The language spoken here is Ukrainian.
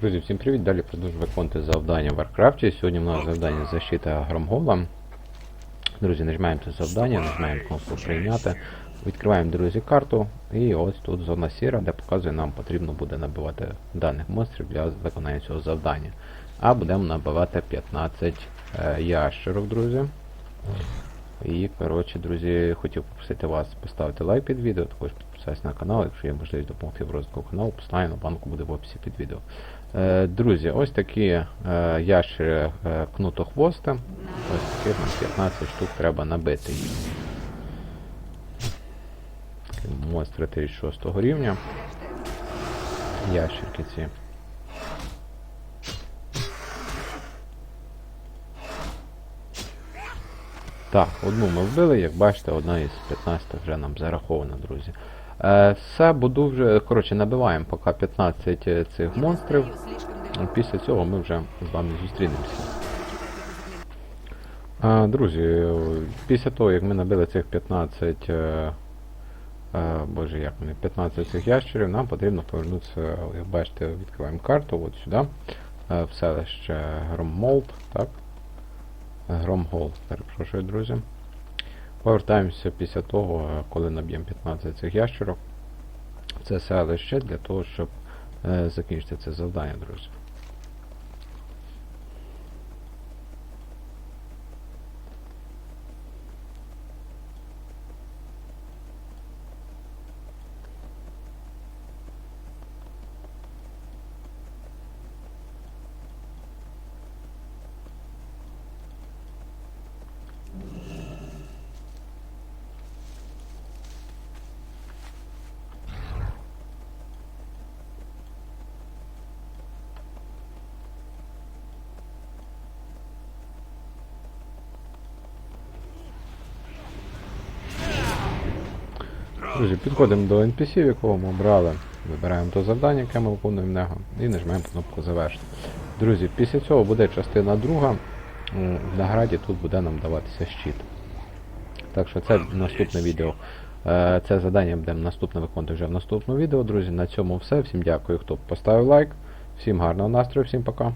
Друзі, всім привіт! Далі продовжую виконувати завдання в Варкрафті. Сьогодні у нас завдання защита Громгола. Друзі, нажимаємо це завдання, нажимаємо кнопку прийняти. Відкриваємо, друзі, карту. І ось тут зона сіра, де показує, нам потрібно буде набивати даних монстрів для виконання цього завдання. А будемо набивати 15 е, ящерок, друзі. І, коротше, друзі, хотів попросити вас поставити лайк під відео, також підписатися на канал, якщо є можливість допомогти в розвитку каналу, посилання на банку буде в описі під відео. Е, друзі, ось такі е, ящери е, кнутохвости. Ось таких нам 15 штук треба набити. Монстри 36 рівня. Ящерки ці. Так, одну ми вбили, як бачите, одна із 15 вже нам зарахована, друзі. Е, все, буду вже, коротше, набиваємо поки 15 е, цих монстрів. Після цього ми вже з вами зустрінемося. А, друзі, е, після того, як ми набили цих 15, е, е, боже, як вони, 15 цих ящерів, нам потрібно повернутися, як бачите, відкриваємо карту от сюди, е, в селище Громмолд, так? Громголд, перепрошую, друзі. Повертаємося після того, коли наб'ємо 15 цих ящерок. Це селище для того, щоб е, закінчити це завдання, друзі. Друзі, підходимо до NPC, в якого ми обрали. Вибираємо то завдання, яке ми виконуємо нього, і нажимаємо кнопку завершити. Друзі, після цього буде частина друга. В награді тут буде нам даватися щит. Так що це наступне відео. Е, Це завдання будемо наступне виконувати вже в наступному відео, друзі. На цьому все. Всім дякую, хто поставив лайк. Всім гарного настрою, всім пока.